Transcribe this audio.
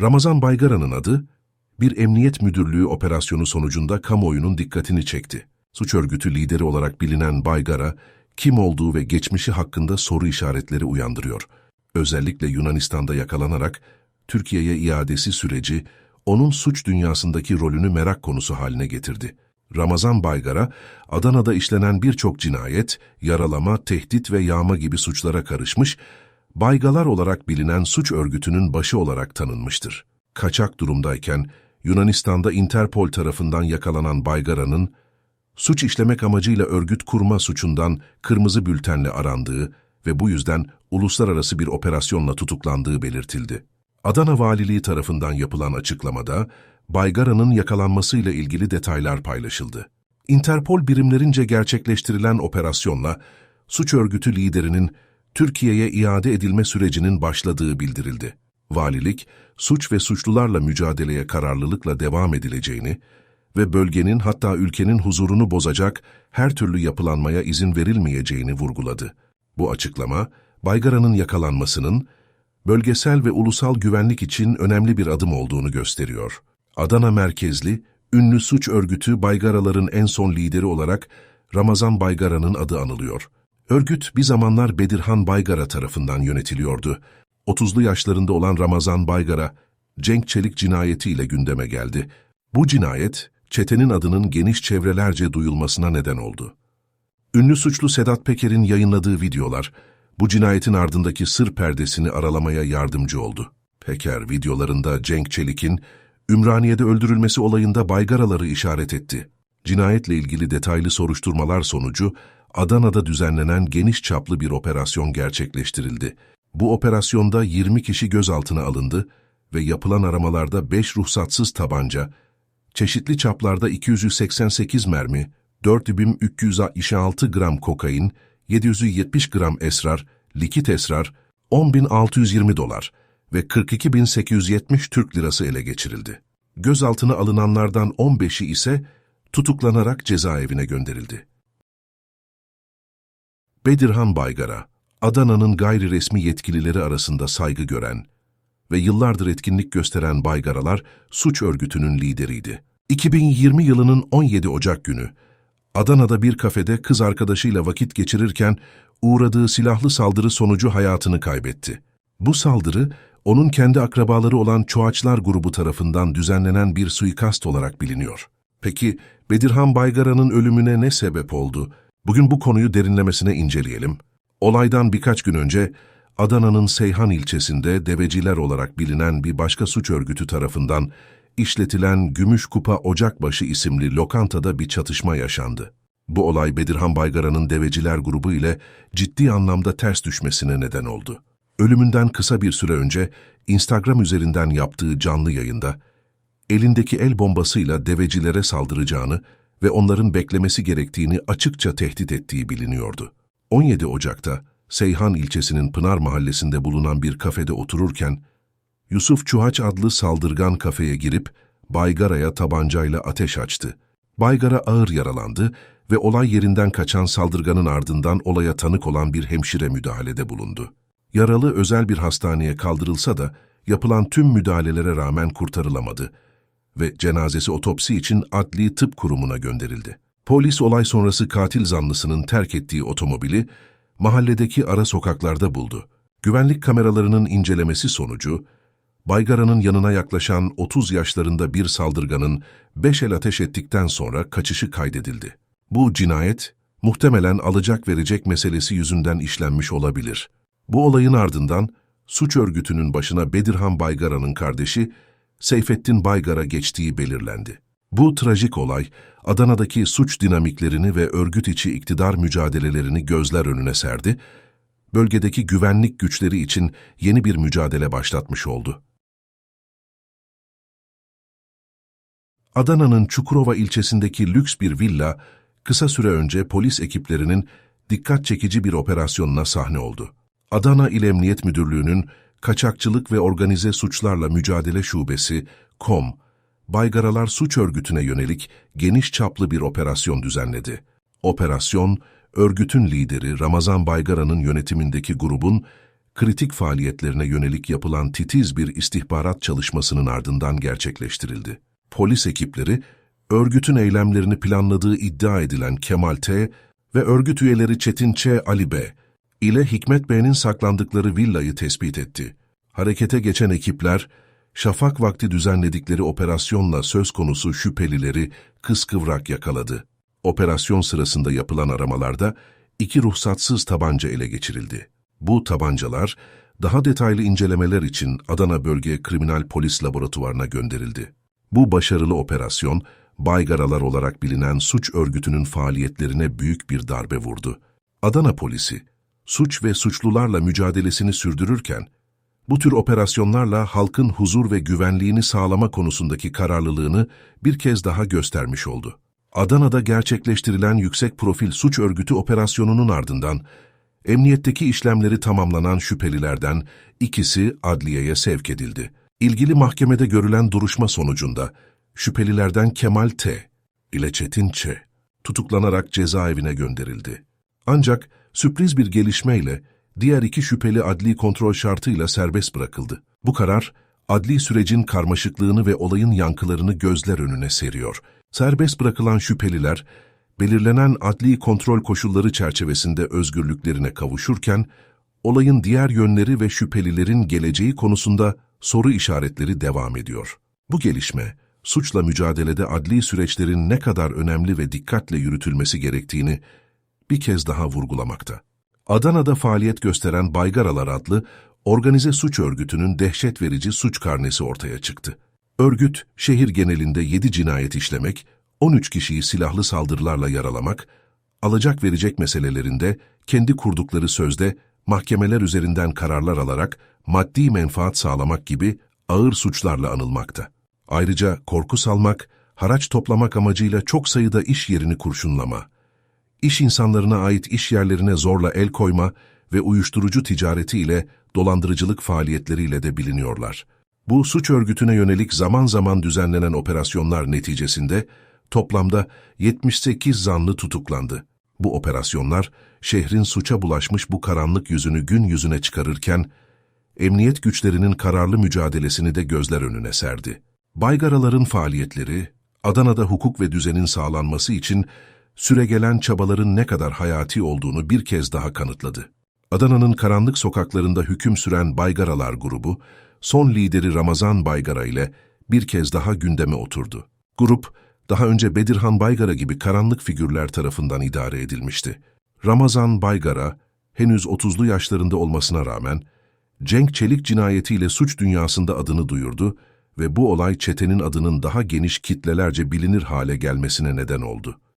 Ramazan Baygara'nın adı, bir emniyet müdürlüğü operasyonu sonucunda kamuoyunun dikkatini çekti. Suç örgütü lideri olarak bilinen Baygara, kim olduğu ve geçmişi hakkında soru işaretleri uyandırıyor. Özellikle Yunanistan'da yakalanarak Türkiye'ye iadesi süreci, onun suç dünyasındaki rolünü merak konusu haline getirdi. Ramazan Baygara, Adana'da işlenen birçok cinayet, yaralama, tehdit ve yağma gibi suçlara karışmış, Baygalar olarak bilinen suç örgütünün başı olarak tanınmıştır. Kaçak durumdayken Yunanistan'da Interpol tarafından yakalanan Baygara'nın, suç işlemek amacıyla örgüt kurma suçundan kırmızı bültenle arandığı ve bu yüzden uluslararası bir operasyonla tutuklandığı belirtildi. Adana Valiliği tarafından yapılan açıklamada, Baygara'nın yakalanmasıyla ilgili detaylar paylaşıldı. Interpol birimlerince gerçekleştirilen operasyonla, suç örgütü liderinin Türkiye'ye iade edilme sürecinin başladığı bildirildi. Valilik, suç ve suçlularla mücadeleye kararlılıkla devam edileceğini ve bölgenin hatta ülkenin huzurunu bozacak her türlü yapılanmaya izin verilmeyeceğini vurguladı. Bu açıklama, Baygara'nın yakalanmasının bölgesel ve ulusal güvenlik için önemli bir adım olduğunu gösteriyor. Adana merkezli, ünlü suç örgütü Baygaraların en son lideri olarak Ramazan Baygara'nın adı anılıyor. Örgüt bir zamanlar Bedirhan Baygara tarafından yönetiliyordu. 30'lu yaşlarında olan Ramazan Baygara, Cenk Çelik cinayetiyle gündeme geldi. Bu cinayet, çetenin adının geniş çevrelerce duyulmasına neden oldu. Ünlü suçlu Sedat Peker'in yayınladığı videolar, bu cinayetin ardındaki sır perdesini aralamaya yardımcı oldu. Peker videolarında Cenk Çelik'in Ümraniye'de öldürülmesi olayında Baygaraları işaret etti. Cinayetle ilgili detaylı soruşturmalar sonucu Adana'da düzenlenen geniş çaplı bir operasyon gerçekleştirildi. Bu operasyonda 20 kişi gözaltına alındı ve yapılan aramalarda 5 ruhsatsız tabanca, çeşitli çaplarda 288 mermi, 4366 gram kokain, 770 gram esrar, likit esrar, 10.620 dolar ve 42.870 Türk lirası ele geçirildi. Gözaltına alınanlardan 15'i ise tutuklanarak cezaevine gönderildi. Bedirhan Baygara, Adana'nın gayri resmi yetkilileri arasında saygı gören ve yıllardır etkinlik gösteren Baygaralar suç örgütünün lideriydi. 2020 yılının 17 Ocak günü Adana'da bir kafede kız arkadaşıyla vakit geçirirken uğradığı silahlı saldırı sonucu hayatını kaybetti. Bu saldırı, onun kendi akrabaları olan Çoğaçlar grubu tarafından düzenlenen bir suikast olarak biliniyor. Peki Bedirhan Baygara'nın ölümüne ne sebep oldu? Bugün bu konuyu derinlemesine inceleyelim. Olaydan birkaç gün önce Adana'nın Seyhan ilçesinde deveciler olarak bilinen bir başka suç örgütü tarafından işletilen Gümüş Kupa Ocakbaşı isimli lokantada bir çatışma yaşandı. Bu olay Bedirhan Baygara'nın deveciler grubu ile ciddi anlamda ters düşmesine neden oldu. Ölümünden kısa bir süre önce Instagram üzerinden yaptığı canlı yayında elindeki el bombasıyla devecilere saldıracağını ve onların beklemesi gerektiğini açıkça tehdit ettiği biliniyordu. 17 Ocak'ta Seyhan ilçesinin Pınar mahallesinde bulunan bir kafede otururken Yusuf Çuhaç adlı saldırgan kafeye girip Baygara'ya tabancayla ateş açtı. Baygara ağır yaralandı ve olay yerinden kaçan saldırganın ardından olaya tanık olan bir hemşire müdahalede bulundu. Yaralı özel bir hastaneye kaldırılsa da yapılan tüm müdahalelere rağmen kurtarılamadı ve cenazesi otopsi için adli tıp kurumuna gönderildi. Polis olay sonrası katil zanlısının terk ettiği otomobili mahalledeki ara sokaklarda buldu. Güvenlik kameralarının incelemesi sonucu, Baygara'nın yanına yaklaşan 30 yaşlarında bir saldırganın beş el ateş ettikten sonra kaçışı kaydedildi. Bu cinayet, muhtemelen alacak verecek meselesi yüzünden işlenmiş olabilir. Bu olayın ardından suç örgütünün başına Bedirhan Baygara'nın kardeşi Seyfettin Baygar'a geçtiği belirlendi. Bu trajik olay, Adana'daki suç dinamiklerini ve örgüt içi iktidar mücadelelerini gözler önüne serdi, bölgedeki güvenlik güçleri için yeni bir mücadele başlatmış oldu. Adana'nın Çukurova ilçesindeki lüks bir villa, kısa süre önce polis ekiplerinin dikkat çekici bir operasyonuna sahne oldu. Adana İl Emniyet Müdürlüğü'nün Kaçakçılık ve Organize Suçlarla Mücadele Şubesi, KOM, Baygaralar Suç Örgütü'ne yönelik geniş çaplı bir operasyon düzenledi. Operasyon, örgütün lideri Ramazan Baygara'nın yönetimindeki grubun kritik faaliyetlerine yönelik yapılan titiz bir istihbarat çalışmasının ardından gerçekleştirildi. Polis ekipleri, örgütün eylemlerini planladığı iddia edilen Kemal T. ve örgüt üyeleri Çetin Ç. Ali B. ile Hikmet Bey'in saklandıkları villayı tespit etti. Harekete geçen ekipler, şafak vakti düzenledikleri operasyonla söz konusu şüphelileri kıskıvrak yakaladı. Operasyon sırasında yapılan aramalarda iki ruhsatsız tabanca ele geçirildi. Bu tabancalar daha detaylı incelemeler için Adana Bölge Kriminal Polis Laboratuvarına gönderildi. Bu başarılı operasyon, Baygaralar olarak bilinen suç örgütünün faaliyetlerine büyük bir darbe vurdu. Adana polisi, suç ve suçlularla mücadelesini sürdürürken, bu tür operasyonlarla halkın huzur ve güvenliğini sağlama konusundaki kararlılığını bir kez daha göstermiş oldu. Adana'da gerçekleştirilen yüksek profil suç örgütü operasyonunun ardından, emniyetteki işlemleri tamamlanan şüphelilerden ikisi adliyeye sevk edildi. İlgili mahkemede görülen duruşma sonucunda, şüphelilerden Kemal T. ile Çetin Ç. tutuklanarak cezaevine gönderildi. Ancak sürpriz bir gelişmeyle diğer iki şüpheli adli kontrol şartıyla serbest bırakıldı. Bu karar, adli sürecin karmaşıklığını ve olayın yankılarını gözler önüne seriyor. Serbest bırakılan şüpheliler, belirlenen adli kontrol koşulları çerçevesinde özgürlüklerine kavuşurken, olayın diğer yönleri ve şüphelilerin geleceği konusunda soru işaretleri devam ediyor. Bu gelişme, suçla mücadelede adli süreçlerin ne kadar önemli ve dikkatle yürütülmesi gerektiğini bir kez daha vurgulamakta. Adana'da faaliyet gösteren Baygaralar adlı organize suç örgütünün dehşet verici suç karnesi ortaya çıktı. Örgüt, şehir genelinde 7 cinayet işlemek, 13 kişiyi silahlı saldırılarla yaralamak, alacak verecek meselelerinde kendi kurdukları sözde mahkemeler üzerinden kararlar alarak maddi menfaat sağlamak gibi ağır suçlarla anılmakta. Ayrıca korku salmak, haraç toplamak amacıyla çok sayıda iş yerini kurşunlama, iş insanlarına ait iş yerlerine zorla el koyma ve uyuşturucu ticareti ile dolandırıcılık faaliyetleriyle de biliniyorlar. Bu suç örgütüne yönelik zaman zaman düzenlenen operasyonlar neticesinde toplamda 78 zanlı tutuklandı. Bu operasyonlar şehrin suça bulaşmış bu karanlık yüzünü gün yüzüne çıkarırken, emniyet güçlerinin kararlı mücadelesini de gözler önüne serdi. Baygaraların faaliyetleri, Adana'da hukuk ve düzenin sağlanması için süregelen çabaların ne kadar hayati olduğunu bir kez daha kanıtladı. Adana'nın karanlık sokaklarında hüküm süren Baygaralar grubu, son lideri Ramazan Baygara ile bir kez daha gündeme oturdu. Grup, daha önce Bedirhan Baygara gibi karanlık figürler tarafından idare edilmişti. Ramazan Baygara, henüz 30'lu yaşlarında olmasına rağmen, Cenk Çelik cinayetiyle suç dünyasında adını duyurdu ve bu olay çetenin adının daha geniş kitlelerce bilinir hale gelmesine neden oldu.